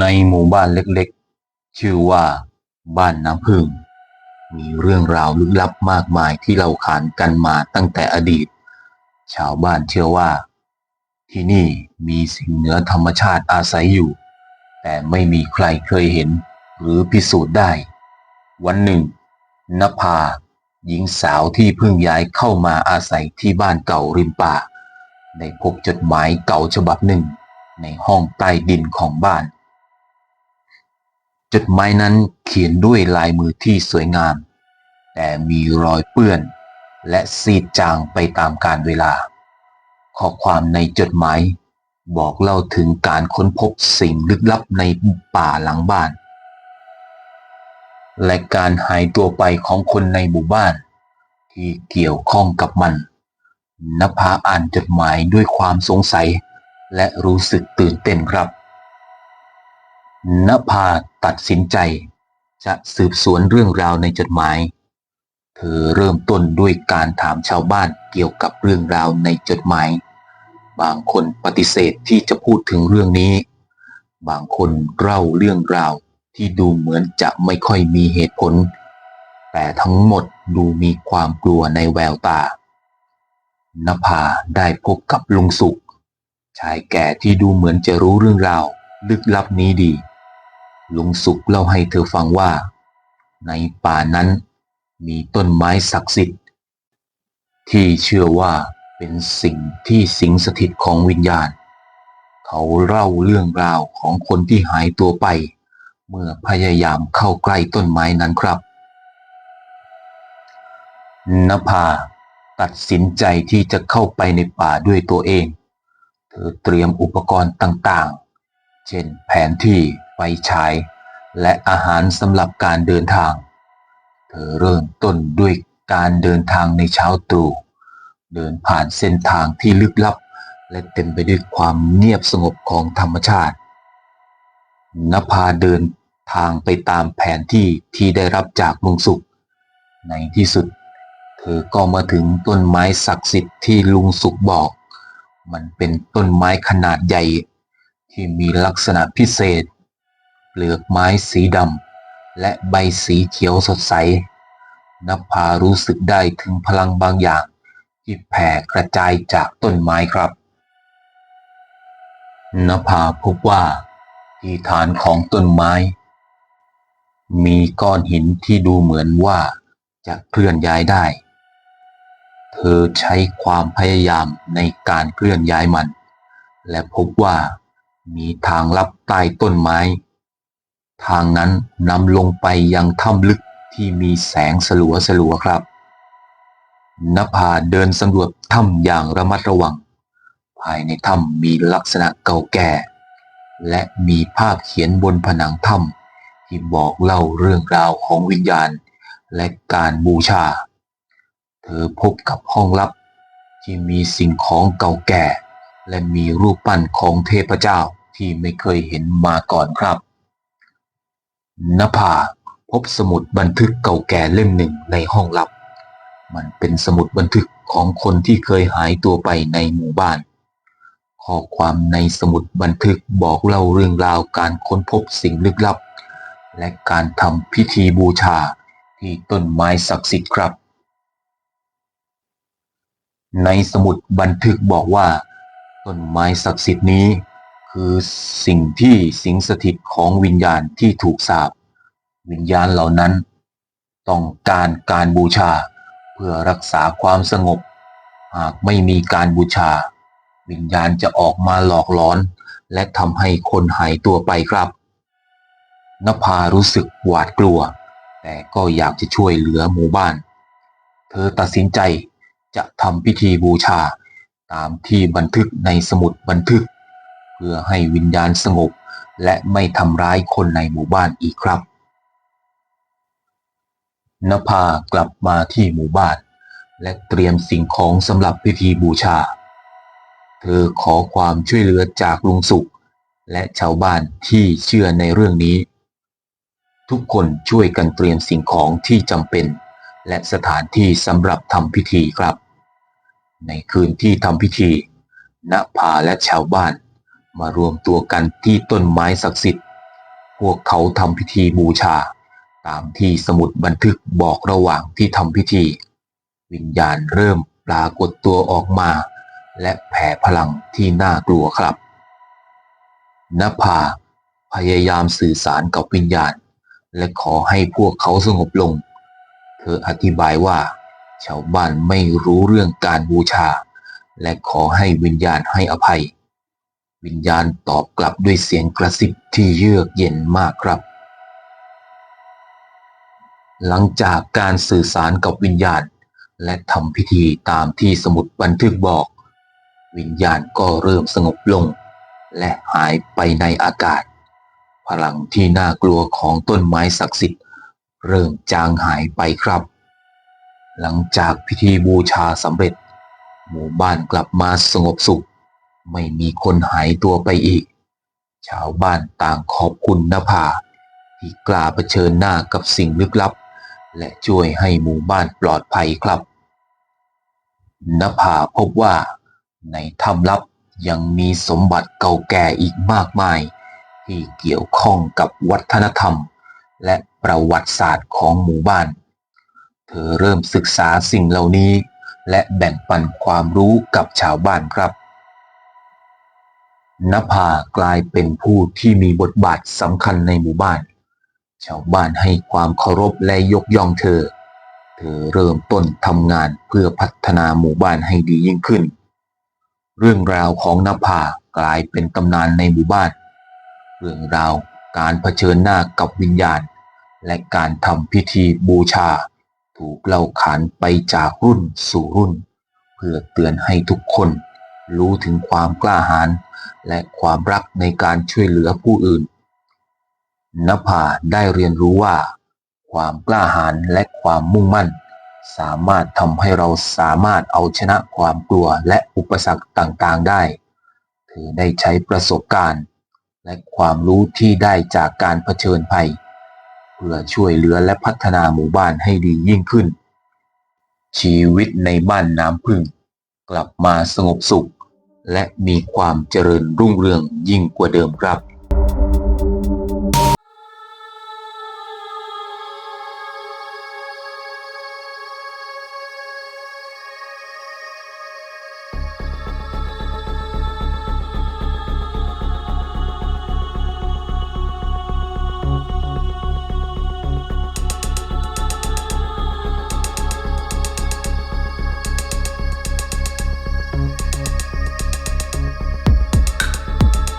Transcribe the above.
ในหมู่บ้านเล็กๆ ชื่อว่า บ้านน้ำพึ่ง มีเรื่องราวลึกลับมากมายที่เราขานกันมาตั้งแต่อดีต ชาวบ้านเชื่อว่า ที่นี่มีสิ่งเหนือธรรมชาติอาศัยอยู่ แต่ไม่มีใครเคยเห็นหรือพิสูจน์ได้ วันหนึ่งนภา หญิงสาวที่เพิ่งย้ายเข้ามาอาศัยที่บ้านเก่าริมป่า ได้พบจดหมายเก่าฉบับหนึ่ง ในห้องใต้ดินของบ้าน จดหมายนั้นเขียนด้วยลายมือที่สวยงาม แต่มีรอยเปื้อน และซีดจางไปตามกาลเวลา ข้อความในจดหมายบอกเล่าถึงการค้นพบสิ่งลึกลับในป่าหลังบ้าน และการหายตัวไปของคนในหมู่บ้าน ที่เกี่ยวข้องกับมันนภาอ่านจดหมายด้วยความสงสัย และรู้สึกตื่นเต้นครับ นภาตัดสินใจ จะสืบสวนเรื่องราวในจดหมาย เธอเริ่มต้นด้วยการถามชาวบ้านเกี่ยวกับเรื่องราวในจดหมาย บางคนปฏิเสธที่จะพูดถึงเรื่องนี้ บางคนเล่าเรื่องราวที่ดูเหมือนจะไม่ค่อยมีเหตุผล แต่ทั้งหมดดูมีความกลัวในแววตานภาได้พบกับลุงสุข ชายแก่ที่ดูเหมือนจะรู้เรื่องราว ลึกลับนี้ดี ลุงสุขเล่าให้เธอฟังว่า ในป่านั้นมีต้นไม้ศักดิ์สิทธิ์ ที่เชื่อว่าเป็นสิ่งที่สิงสถิตของวิญญาณ เขาเล่าเรื่องราวของคนที่หายตัวไป เมื่อพยายามเข้าใกล้ต้นไม้นั้นครับนภาตัดสินใจที่จะเข้าไปในป่าด้วยตัวเอง เธอเตรียมอุปกรณ์ต่างๆ เช่นแผนที่ ไฟฉาย และอาหารสำหรับการเดินทาง เธอเริ่มต้นด้วยการเดินทางในเช้าตรู่เดินผ่านเส้นทางที่ลึกลับ และเต็มไปด้วยความเงียบสงบของธรรมชาตินภาเดินทางไปตามแผนที่ที่ได้รับจากลุงสุข ในที่สุด เธอก็มาถึงต้นไม้ศักดิ์สิทธิ์ที่ลุงสุขบอก มันเป็นต้นไม้ขนาดใหญ่ ที่มีลักษณะพิเศษ เปลือกไม้สีดำและใบสีเขียวสดใสนภารู้สึกได้ถึงพลังบางอย่างที่แผ่กระจายจากต้นไม้ครับนภาพบว่าที่ฐานของต้นไม้ มีก้อนหินที่ดูเหมือนว่าจะเคลื่อนย้ายได้ เธอใช้ความพยายามในการเคลื่อนย้ายมัน และพบว่ามีทางลับใต้ต้นไม้ ทางนั้นนำลงไปยังถ้ำลึกที่มีแสงสลัวสลัวๆครับนภาเดินสำรวจถ้ำอย่างระมัดระวัง ภายในถ้ำมีลักษณะเก่าแก่ และมีภาพเขียนบนผนังถ้ำที่บอกเล่าเรื่องราวของวิญญาณและการบูชา เธอพบกับห้องลับที่มีสิ่งของเก่าแก่ และมีรูปปั้นของเทพเจ้าที่ไม่เคยเห็นมาก่อนครับ นภาพบสมุดบันทึกเก่าแก่เล่มหนึ่งในห้องลับ มันเป็นสมุดบันทึกของคนที่เคยหายตัวไปในหมู่บ้าน ข้อความในสมุดบันทึกบอกเล่าเรื่องราวการค้นพบสิ่งลึกลับ และการทำพิธีบูชาที่ต้นไม้ศักดิ์สิทธิ์ครับ ในสมุดบันทึกบอกว่า ต้นไม้ศักดิ์สิทธิ์นี้ คือสิ่งที่สิงสถิตของวิญญาณที่ถูกสาปวิญญาณเหล่านั้น ต้องการการบูชา เพื่อรักษาความสงบ หากไม่มีการบูชา วิญญาณจะออกมาหลอกหลอน และทำให้คนหายตัวไปครับนภารู้สึกหวาดกลัว แต่ก็อยากจะช่วยเหลือหมู่บ้าน เธอตัดสินใจจะทำพิธีบูชาตามที่บันทึกในสมุดบันทึก เพื่อให้วิญญาณสงบ และไม่ทำร้ายคนในหมู่บ้านอีกครับนภากลับมาที่หมู่บ้าน และเตรียมสิ่งของสำหรับพิธีบูชา เธอขอความช่วยเหลือจากลุงสุข และชาวบ้านที่เชื่อในเรื่องนี้ ทุกคนช่วยกันเตรียมสิ่งของที่จำเป็น และสถานที่สำหรับทำพิธีครับ ในคืนที่ทำพิธีณภาและชาวบ้าน มารวมตัวกันที่ต้นไม้ศักดิ์สิทธิ์ พวกเขาทำพิธีบูชา ตามที่สมุดบันทึกบอกระหว่างที่ทำพิธี วิญญาณเริ่มปรากฏตัวออกมา และแผ่พลังที่น่ากลัวครับนภาพยายามสื่อสารกับวิญญาณ และขอให้พวกเขาสงบลง เธออธิบายว่า ชาวบ้านไม่รู้เรื่องการบูชา และขอให้วิญญาณให้อภัย วิญญาณตอบกลับด้วยเสียงกระซิบที่เยือกเย็นมากครับ หลังจากการสื่อสารกับวิญญาณ และทำพิธีตามที่สมุดบันทึกบอก วิญญาณก็เริ่มสงบลง และหายไปในอากาศ พลังที่น่ากลัวของต้นไม้ศักดิ์สิทธิ์ เริ่มจางหายไปครับ หลังจากพิธีบูชาสำเร็จ หมู่บ้านกลับมาสงบสุข ไม่มีคนหายตัวไปอีก ชาวบ้านต่างขอบคุณนภาที่กล้าเผชิญหน้ากับสิ่งลึกลับ และช่วยให้หมู่บ้านปลอดภัยครับนภาพบว่า ในถ้ำลับยังมีสมบัติเก่าแก่อีกมากมาย ที่เกี่ยวข้องกับวัฒนธรรม และประวัติศาสตร์ของหมู่บ้าน เธอเริ่มศึกษาสิ่งเหล่านี้ และแบ่งปันความรู้กับชาวบ้านครับ นภากลายเป็นผู้ที่มีบทบาทสำคัญในหมู่บ้าน ชาวบ้านให้ความเคารพและยกย่องเธอ เธอเริ่มต้นทำงานเพื่อพัฒนาหมู่บ้านให้ดียิ่งขึ้น เรื่องราวของนภากลายเป็นตำนานในหมู่บ้าน เรื่องราวการเผชิญหน้ากับวิญญาณ และการทำพิธีบูชา ถูกเล่าขานไปจากรุ่นสู่รุ่น เพื่อเตือนให้ทุกคน รู้ถึงความกล้าหาญและความรักในการช่วยเหลือผู้อื่นนภาได้เรียนรู้ว่า ความกล้าหาญและความมุ่งมั่น สามารถทำให้เราสามารถเอาชนะความกลัวและอุปสรรคต่างๆได้ เธอได้ใช้ประสบการณ์ และความรู้ที่ได้จากการเผชิญภัย เพื่อช่วยเหลือและพัฒนาหมู่บ้านให้ดียิ่งขึ้น ชีวิตในบ้านน้ำพึ่ง กลับมาสงบสุข และมีความเจริญรุ่งเรืองยิ่งกว่าเดิมครับ